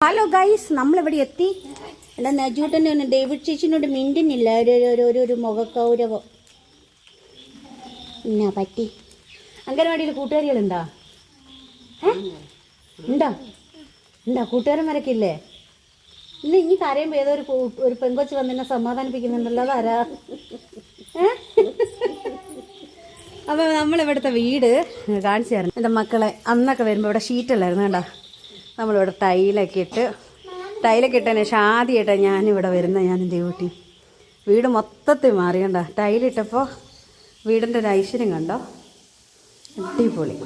Hello guys നമ്മളിവിടെ എത്തി? എടാ നജൂട്ടന്റെ ഡേവിഡ് ചേച്ചിനോട് മിണ്ടുന്നില്ല ഒരു ഒരു- ഒരു ഒരു ഒരു മുഖക്കൗരവം എന്നാ പറ്റി? അംഗനവാടിയിൽ കൂട്ടുകാരികളുണ്ടാ? ഏ? ഉണ്ടോ? ഉണ്ടോ? കൂട്ടുകാരന്മാരൊക്കെ ഇല്ലേ ഇന്ന് ഇനി കരയുമ്പോൾ ഏതോ ഒരു ഒരു പെങ്കൊച്ച് വന്ന് എന്നെ സമാധാനിപ്പിക്കുന്നുണ്ടല്ലോ അതാരാ അപ്പൊ അപ്പോൾ നമ്മളിവിടുത്തെ വീട്? കാണിച്ചു തരണം. എന്റെ മക്കളെ അന്നൊക്കെ വരുമ്പോൾ ഇവിടെ ഷീറ്റല്ലായിരുന്നു കേട്ടോ നമ്മളിവിടെ ടൈലൊക്കെ ഇട്ട് ടൈലൊക്കെ ഇട്ടതിന് ശേഷം ആദ്യമായിട്ടാണ് ഞാനിവിടെ വരുന്നത് ഞാൻ എന്റെ വീട് മൊത്തത്തിൽ മാറിയണ്ട കണ്ടോ? ടൈലിട്ടപ്പോൾ വീടിന്റെ ഒരു ഐശ്വര്യം കണ്ടോ? അടിപൊളി.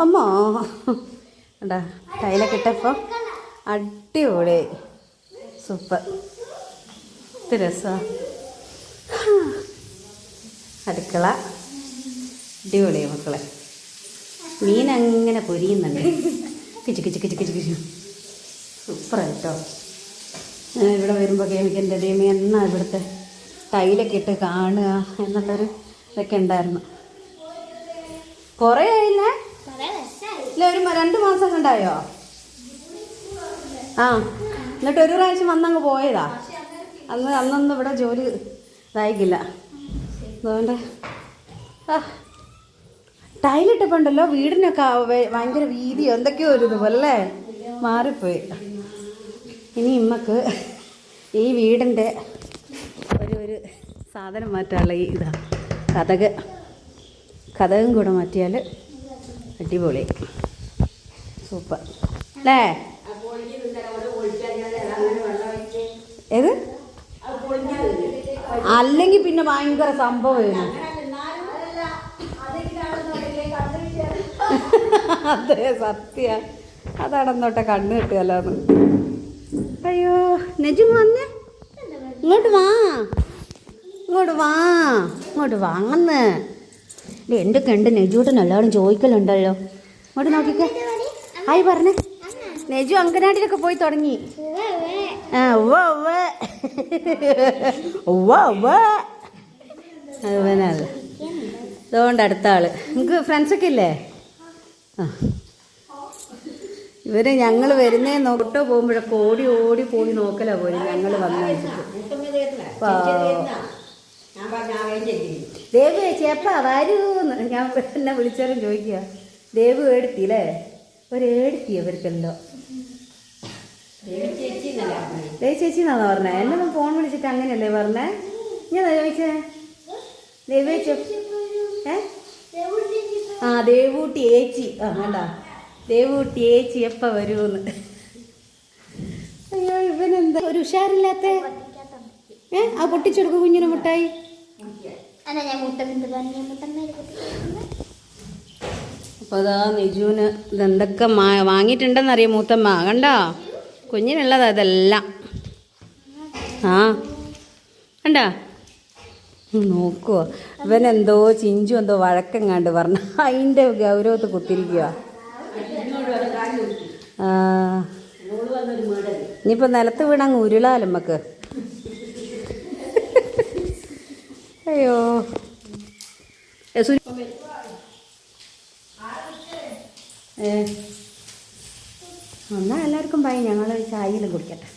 അമ്മോ. കണ്ടോ? ടൈലൊക്കെ ഇട്ടപ്പോൾ അടിപൊളി. സൂപ്പർ. ഇത് രസമാണ് അടുക്കള. അടിപൊളിയാണ് മക്കളെ. മീൻ അങ്ങനെ പൊരിയുന്നുണ്ട്. കിച്ചു കിച്ചു കിച്ചു കിച്ചു കിച്ചു. സൂപ്പറായിട്ടോ. ഞാൻ ഇവിടെ വരുമ്പോൾ എനിക്ക് എന്റെ ദൈവമേ എന്നാ ഇവിടുത്തെ ടൈലൊക്കെ ഇട്ട് കാണുക എന്നുള്ളൊരു ഇതൊക്കെ ഉണ്ടായിരുന്നു. കുറേ ആയില്ലേ? ഇല്ല ഒരു രണ്ട് മാസം കണ്ടായോ? ആ എന്നിട്ട് ഒരു പ്രാവശ്യം വന്നങ്ങ് പോയതാ. അന്ന് അന്നൊന്നും ഇവിടെ ജോലി ഇതായിക്കില്ല. അതുകൊണ്ട് ആ ടൈലിട്ടപ്പോൾ പണ്ടല്ലോ വീടിനൊക്കെ ഭയങ്കര വീതി എന്തൊക്കെയോ ഒരു ഇതുപോലല്ലേ മാറിപ്പോയി. ഇനി ഇമ്മക്ക് ഈ വീടിന്റെ ഒരു ഒരു സാധനം മാറ്റാനുള്ള ഈ ഇതാണ് കഥക്. കഥകും കൂടെ മാറ്റിയാൽ അടിപൊളി. സൂപ്പർ. അല്ലേ? ഏത്? അല്ലെങ്കിൽ പിന്നെ ഭയങ്കര സംഭവമായിരുന്നു അതെ സത്യ. അതടന്നോട്ടെ കണ്ണ് കിട്ടിയല്ലോ അയ്യോ നെജു വന്നേ. ഇങ്ങോട്ട് വാ. ഇങ്ങോട്ട് വാ. ഇങ്ങോട്ട് വാങ്ങന്ന് എന്തൊക്കെ ഉണ്ട് നെജൂട്ടൻ നല്ലോണം ചോദിക്കലുണ്ടല്ലോ. ഇങ്ങോട്ട് നോക്കിക്കേ. ആയി പറഞ്ഞേ. നെജു അങ്കനാട്ടിലൊക്കെ പോയി തുടങ്ങി. ആ അതുപോലെ അതുകൊണ്ട് അടുത്ത ആൾ. നമുക്ക് ഫ്രണ്ട്സൊക്കെ ഇല്ലേ? ആ. ഇവർ ഞങ്ങൾ വരുന്നേ നോട്ട് പോകുമ്പോഴൊക്കെ ഓടി ഓടി പോയി നോക്കലാ പോലും ഞങ്ങൾ വന്നു ദേവ് ചേപ്പാ വരൂന്ന്. ഞാൻ എന്നെ വിളിച്ചാലും ചോദിക്കുക ദേവ് ഏടുത്തില്ലേ ഒരു ഏടുത്തി അവർക്കെന്തോ ദേവ് ചേച്ചി എന്നാണോ പറഞ്ഞേ? എന്നെ ഫോൺ വിളിച്ചിട്ട് അങ്ങനെയല്ലേ പറഞ്ഞേ? ഞാൻ ചോദിച്ചേ? ദേവ് ചേച്ചി ഏ? ആ ദേവൂട്ടി ഏച്ചി. ആ വേണ്ട ദേവൂട്ടി ഏച്ചി എപ്പ വരുമെന്ന് അയ്യോ ഇവനെന്താ? ഒരു ഉഷാറില്ലാത്ത ഏ ആ പൊട്ടിച്ചെടുക്കും കുഞ്ഞിനെ മുട്ടായി അപ്പൊ അപ്പോൾ അതാ നിജുവിന് ഇതെന്തൊക്കെ വാങ്ങിയിട്ടുണ്ടെന്നറിയാം മൂത്തമ്മ. കണ്ടോ? കുഞ്ഞിനുള്ളതാ ഇതെല്ലാം. ആ കണ്ടാ? നോക്കുവോ? ഇവനെന്തോ ചിഞ്ചു എന്തോ വഴക്കെങ്ങാണ്ട് പറഞ്ഞു. അതിന്റെ ഗൗരവത്ത് കുത്തിരിക്കുക ഇനിയിപ്പോൾ നിലത്ത് വീണങ്ങ് ഉരുളാലും നമുക്ക് അയ്യോ. ഏ, എന്നാൽ എല്ലാവർക്കും ബൈ ഞങ്ങൾ ചായയിലും കുടിക്കട്ടെ.